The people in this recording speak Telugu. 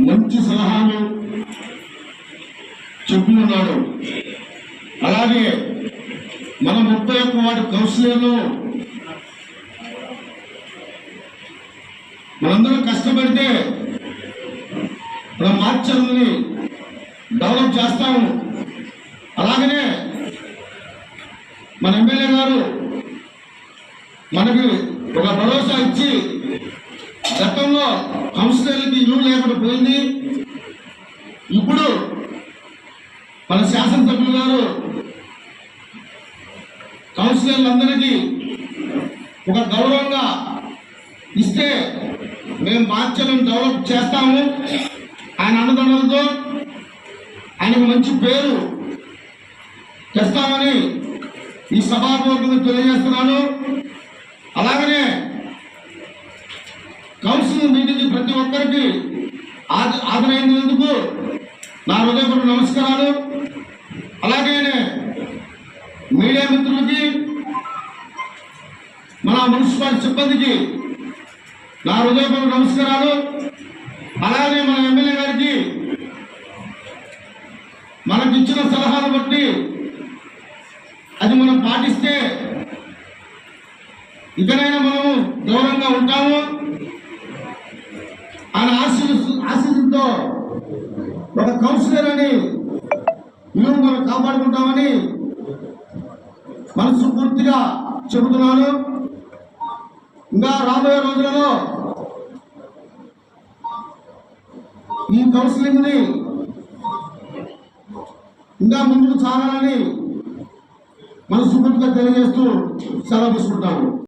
మంచి సలహాలు చెప్పి అలాగే మన ముప్పై ఒక్క వాటి కౌన్సిలర్లు మనందరం కష్టపడితే మన మార్చల్ని డెవలప్ చేస్తాము. అలాగనే మన ఎమ్మెల్యే గారు మనకి ఒక భరోసా ఇచ్చి గతంలో కౌన్సిలర్లకి ఇల్లు లేకుండా పోయింది. ఇప్పుడు మన శాసనసభ్యులు గారు కౌన్సిలర్లందరికీ ఒక గౌరవంగా ఇస్తే మేము మార్చలను డెవలప్ చేస్తాము. ఆయన అన్నదండలతో ఆయనకు మంచి పేరు తెస్తామని ఈ సభాపూర్వకంగా తెలియజేస్తున్నాను అలాగనే కౌన్సిల్ మీటింగ్ ప్రతి ఒక్కరికి ఆదరైనందుకు నా హృదయపూర్వక నమస్కారాలు. అలాగే మీడియా మిత్రులకి మన మున్సిపల్ సిబ్బందికి నా హృదయపూర్వక నమస్కారాలు. అలాగే మన ఎమ్మెల్యే గారికి మనకి ఇచ్చిన సలహాలు బట్టి అది మనం పాటిస్తే ఇకనైనా మనము గౌరవంగా ఆశీస్సులతో ఒక కౌన్సిలర్ అని ఇల్లు మనం కాపాడుకుంటామని మనస్ఫూర్తిగా చెబుతున్నాను. ఇంకా రాబోయే రోజులలో ఈ కౌన్సిలింగ్ని ఇంకా ముందుకు సాగాలని మనస్ఫూర్తిగా తెలియజేస్తూ సెలవు తీసుకుంటాము.